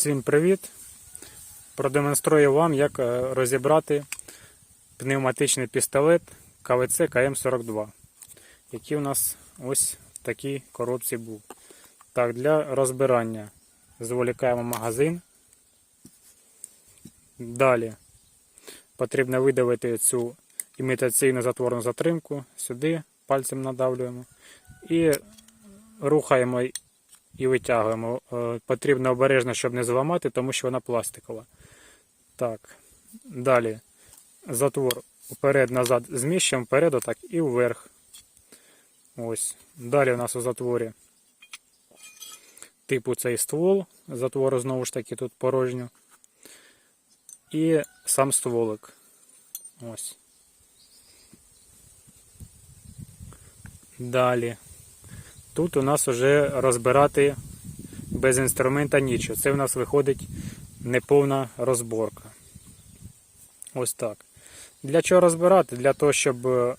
Всім привіт! Продемонструю вам, як е, розібрати пневматичний пістолет КВЦ КМ42, який у нас ось в такій коробці був. Так, для розбирання зволікаємо магазин. Далі потрібно видавити цю імітаційну затворну затримку. Сюди пальцем надавлюємо і рухаємо і витягуємо. Е, Потрібно обережно, щоб не зламати, тому що вона пластикова. Так. Далі затвор вперед-назад зміщуємо, вперед отак і вверх. Ось. Далі у нас у затворі типу цей ствол. Затвору знову ж таки тут порожньо. І сам стволик. Ось. Далі. Тут у нас вже розбирати без інструмента нічого. Це у нас виходить неповна розборка. Ось так. Для чого розбирати? Для того, щоб е,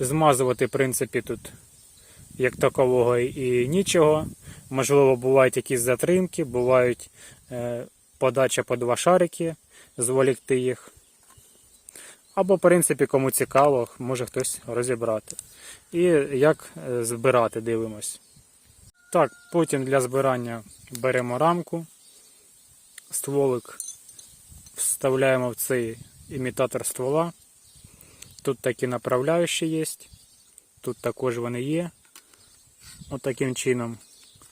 змазувати, в принципі, тут як такового і нічого. Можливо, бувають якісь затримки, бувають е, подача по два шарики, зволікти їх. Або, в принципі, кому цікаво, може хтось розібрати. І як е, збирати, дивимось. Так, потім для збирання беремо рамку, стволик вставляємо в цей імітатор ствола. Тут такі направляючі є. Тут також вони є. Отаким чином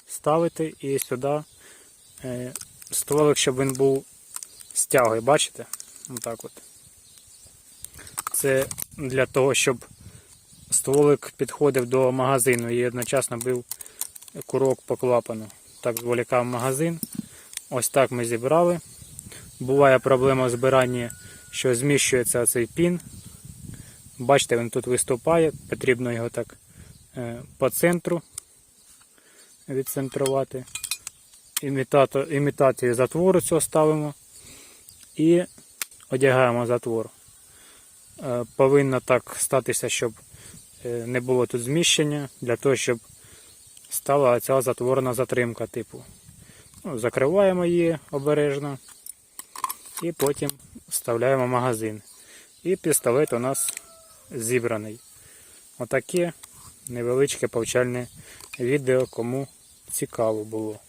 ставити і сюди е, стволик, щоб він був стягою, бачите? Отак от. Це для того, щоб стволик підходив до магазину і одночасно бив курок по клапану. Так зволікав магазин. Ось так ми зібрали. Буває проблема в збиранні, що зміщується цей пін. Бачите, він тут виступає, потрібно його так е, по центру відцентрувати. Імітацію затвору цього ставимо і одягаємо затвор. Е, Повинно так статися, щоб е, не було тут зміщення, для того, щоб стала ця затворна затримка типу. Ну, закриваємо її обережно і потім вставляємо магазин. І пістолет у нас зібраний. Отаке невеличке повчальне відео, кому цікаво було.